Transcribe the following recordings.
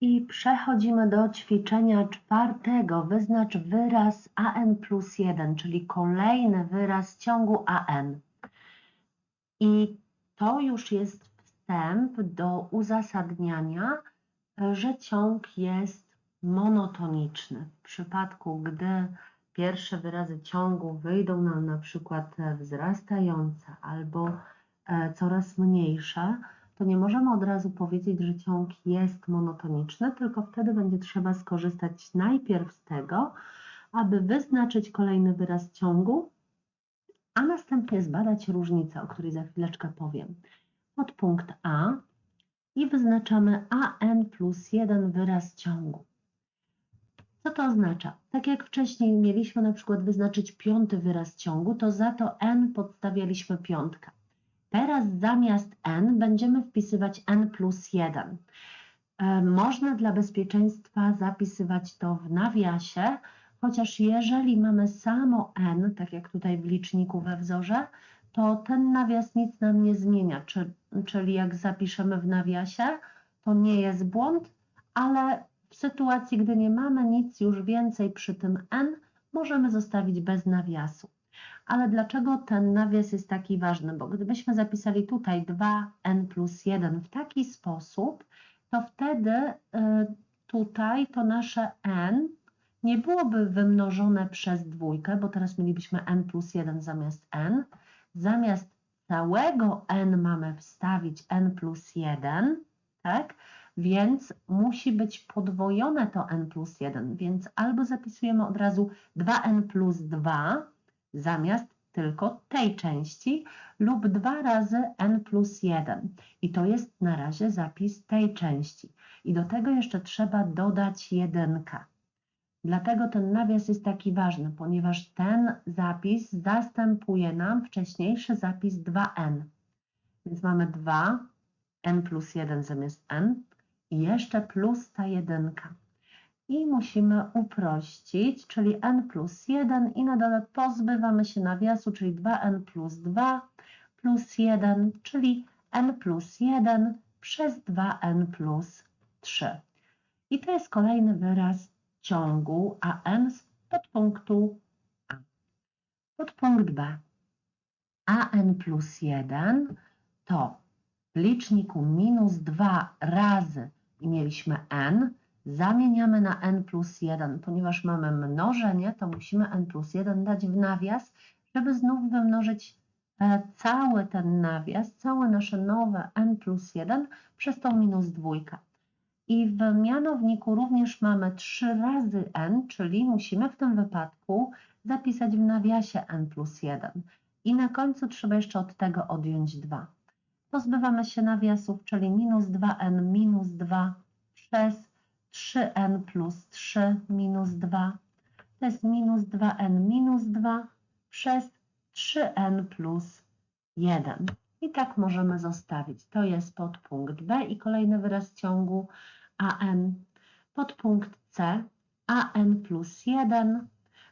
I przechodzimy do ćwiczenia czwartego. Wyznacz wyraz an plus 1, czyli kolejny wyraz ciągu an. I to już jest wstęp do uzasadniania, że ciąg jest monotoniczny. W przypadku, gdy pierwsze wyrazy ciągu wyjdą nam na przykład wzrastające albo e, coraz mniejsze, to nie możemy od razu powiedzieć, że ciąg jest monotoniczny, tylko wtedy będzie trzeba skorzystać najpierw z tego, aby wyznaczyć kolejny wyraz ciągu, a następnie zbadać różnicę, o której za chwileczkę powiem. Podpunkt A i wyznaczamy an plus 1 wyraz ciągu. Co to oznacza? Tak jak wcześniej mieliśmy na przykład wyznaczyć piąty wyraz ciągu, to za to n podstawialiśmy piątkę. Teraz zamiast n będziemy wpisywać n plus 1. E, można dla bezpieczeństwa zapisywać to w nawiasie, chociaż jeżeli mamy samo n, tak jak tutaj w liczniku we wzorze, to ten nawias nic nam nie zmienia, czyli jak zapiszemy w nawiasie, to nie jest błąd, ale w sytuacji, gdy nie mamy nic już więcej przy tym n, możemy zostawić bez nawiasu. Ale dlaczego ten nawias jest taki ważny? Bo gdybyśmy zapisali tutaj 2n plus 1 w taki sposób, to wtedy y, tutaj to nasze n nie byłoby wymnożone przez dwójkę, bo teraz mielibyśmy n plus 1 zamiast n. Zamiast całego n mamy wstawić n plus 1, tak? Więc musi być podwojone to n plus 1, więc albo zapisujemy od razu 2n plus 2, zamiast tylko tej części lub dwa razy n plus 1. I to jest na razie zapis tej części. I do tego jeszcze trzeba dodać jedynkę. Dlatego ten nawias jest taki ważny, ponieważ ten zapis zastępuje nam wcześniejszy zapis 2n. Więc mamy 2 n plus 1 zamiast n i jeszcze plus ta jedynka i musimy uprościć, czyli n plus 1 i na dole pozbywamy się nawiasu, czyli 2n plus 2 plus 1, czyli n plus 1 przez 2n plus 3. I to jest kolejny wyraz ciągu an z podpunktu A. Podpunkt B. an plus 1 to w liczniku minus 2 razy i mieliśmy n, zamieniamy na n plus 1. Ponieważ mamy mnożenie, to musimy n plus 1 dać w nawias, żeby znów wymnożyć e, cały ten nawias, całe nasze nowe n plus 1 przez tą minus dwójkę. I w mianowniku również mamy 3 razy n, czyli musimy w tym wypadku zapisać w nawiasie n plus 1. I na końcu trzeba jeszcze od tego odjąć 2. Pozbywamy się nawiasów, czyli minus 2n minus 2 przez 3n plus 3 minus 2 to jest minus 2n minus 2 przez 3n plus 1. I tak możemy zostawić. To jest podpunkt B i kolejny wyraz ciągu an. Podpunkt C an plus 1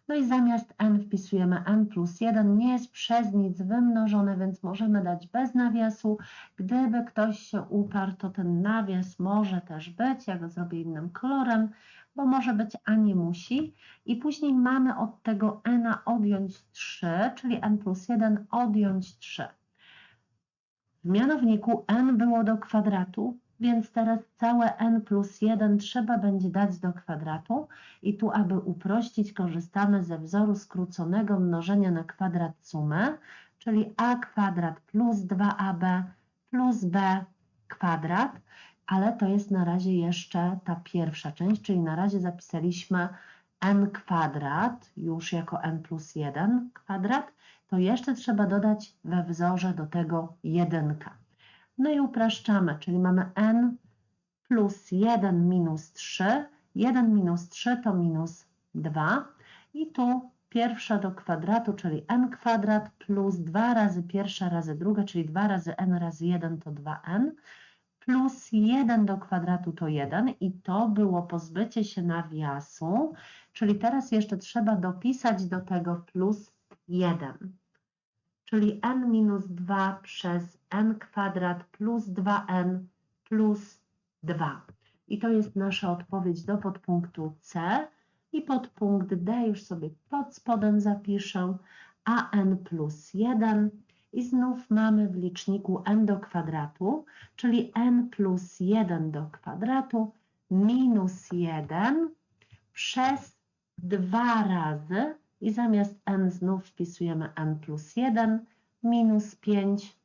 no i zamiast n wpisujemy n plus 1, nie jest przez nic wymnożone, więc możemy dać bez nawiasu. Gdyby ktoś się uparł, to ten nawias może też być, ja go zrobię innym kolorem, bo może być, a nie musi. I później mamy od tego n odjąć 3, czyli n plus 1 odjąć 3. W mianowniku n było do kwadratu, więc teraz całe n plus 1 trzeba będzie dać do kwadratu i tu, aby uprościć, korzystamy ze wzoru skróconego mnożenia na kwadrat sumy, czyli a kwadrat plus 2ab plus b kwadrat, ale to jest na razie jeszcze ta pierwsza część, czyli na razie zapisaliśmy n kwadrat już jako n plus 1 kwadrat, to jeszcze trzeba dodać we wzorze do tego jedynka. No i upraszczamy, czyli mamy n plus 1 minus 3. 1 minus 3 to minus 2. I tu pierwsza do kwadratu, czyli n kwadrat plus 2 razy pierwsza razy druga, czyli 2 razy n razy 1 to 2n plus 1 do kwadratu to 1 i to było pozbycie się nawiasu, czyli teraz jeszcze trzeba dopisać do tego plus 1 czyli n minus 2 przez n kwadrat plus 2n plus 2. I to jest nasza odpowiedź do podpunktu C. I podpunkt D już sobie pod spodem zapiszę. AN plus 1. I znów mamy w liczniku n do kwadratu, czyli n plus 1 do kwadratu minus 1 przez 2 razy i zamiast n znów wpisujemy n plus 1 minus 5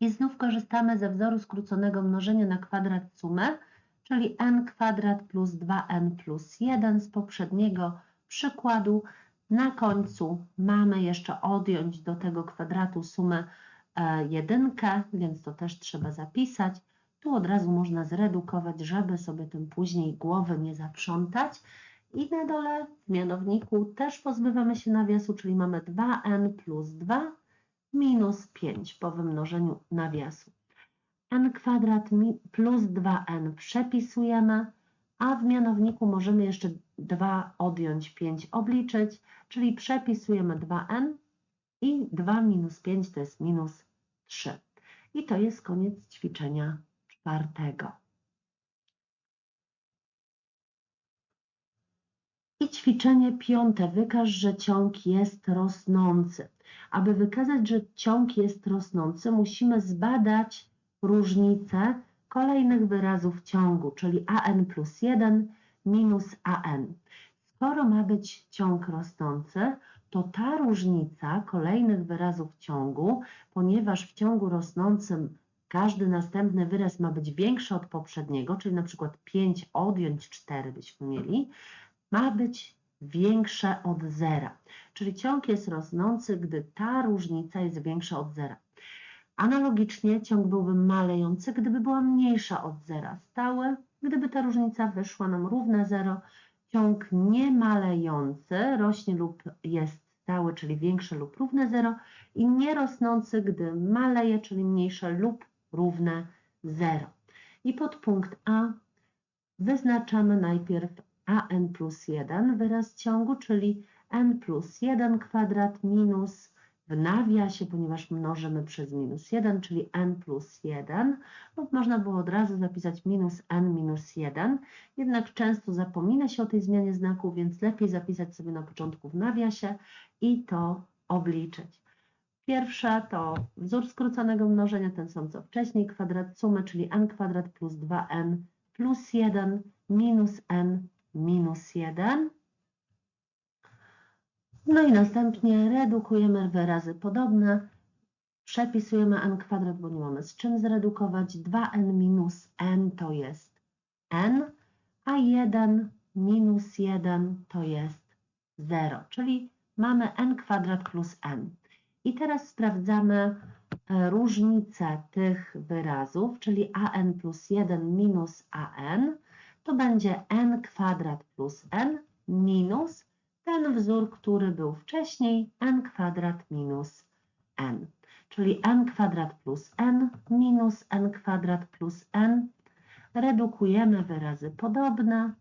i znów korzystamy ze wzoru skróconego mnożenia na kwadrat sumy, czyli n kwadrat plus 2n plus 1 z poprzedniego przykładu. Na końcu mamy jeszcze odjąć do tego kwadratu sumę e, jedynkę, więc to też trzeba zapisać. Tu od razu można zredukować, żeby sobie tym później głowy nie zaprzątać. I na dole w mianowniku też pozbywamy się nawiasu, czyli mamy 2n plus 2 minus 5 po wymnożeniu nawiasu. n kwadrat plus 2n przepisujemy, a w mianowniku możemy jeszcze 2 odjąć 5 obliczyć, czyli przepisujemy 2n i 2 minus 5 to jest minus 3. I to jest koniec ćwiczenia czwartego. I ćwiczenie piąte. Wykaż, że ciąg jest rosnący. Aby wykazać, że ciąg jest rosnący, musimy zbadać różnicę kolejnych wyrazów ciągu, czyli an plus 1 minus an. Skoro ma być ciąg rosnący, to ta różnica kolejnych wyrazów ciągu, ponieważ w ciągu rosnącym każdy następny wyraz ma być większy od poprzedniego, czyli na przykład 5 odjąć 4 byśmy mieli, ma być większe od zera. Czyli ciąg jest rosnący, gdy ta różnica jest większa od zera. Analogicznie ciąg byłby malejący, gdyby była mniejsza od zera. Stały, gdyby ta różnica wyszła nam równa 0. Ciąg niemalejący rośnie lub jest stały, czyli większe lub równe 0 i nierosnący, gdy maleje, czyli mniejsze lub równe 0. I pod punkt A wyznaczamy najpierw an plus 1 wyraz ciągu, czyli n plus 1 kwadrat minus w nawiasie, ponieważ mnożymy przez minus 1, czyli n plus 1, lub można było od razu zapisać minus n minus 1, jednak często zapomina się o tej zmianie znaku, więc lepiej zapisać sobie na początku w nawiasie i to obliczyć. Pierwsza to wzór skróconego mnożenia, ten sam co wcześniej, kwadrat sumy, czyli n kwadrat plus 2n plus 1 minus n minus 1. No i następnie redukujemy wyrazy podobne. Przepisujemy n kwadrat, bo nie mamy z czym zredukować. 2n minus n to jest n, a 1 minus 1 to jest 0, czyli mamy n kwadrat plus n. I teraz sprawdzamy e, różnicę tych wyrazów, czyli an plus 1 minus an to będzie n kwadrat plus n minus ten wzór, który był wcześniej, n kwadrat minus n. Czyli n kwadrat plus n minus n kwadrat plus n. Redukujemy wyrazy podobne.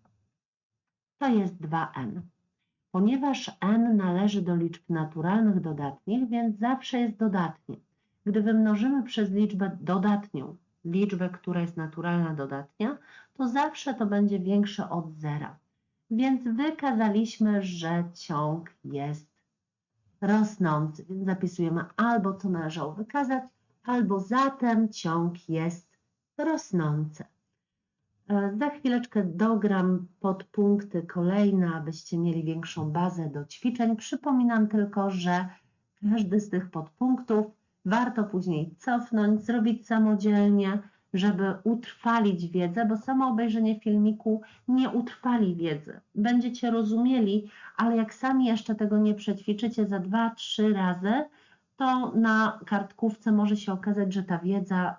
To jest 2n. Ponieważ n należy do liczb naturalnych dodatnich, więc zawsze jest dodatnie. Gdy wymnożymy przez liczbę dodatnią liczbę, która jest naturalna dodatnia, to zawsze to będzie większe od zera. Więc wykazaliśmy, że ciąg jest rosnący, więc zapisujemy albo co należało wykazać, albo zatem ciąg jest rosnący. E, za chwileczkę dogram podpunkty kolejne, abyście mieli większą bazę do ćwiczeń. Przypominam tylko, że każdy z tych podpunktów warto później cofnąć, zrobić samodzielnie, żeby utrwalić wiedzę, bo samo obejrzenie filmiku nie utrwali wiedzy. Będziecie rozumieli, ale jak sami jeszcze tego nie przećwiczycie za dwa, trzy razy, to na kartkówce może się okazać, że ta wiedza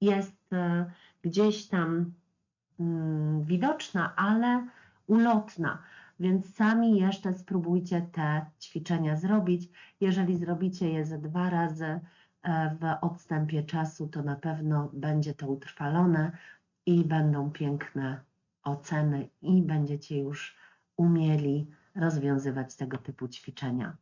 jest e, gdzieś tam mm, widoczna, ale ulotna. Więc sami jeszcze spróbujcie te ćwiczenia zrobić. Jeżeli zrobicie je ze dwa razy, w odstępie czasu, to na pewno będzie to utrwalone i będą piękne oceny i będziecie już umieli rozwiązywać tego typu ćwiczenia.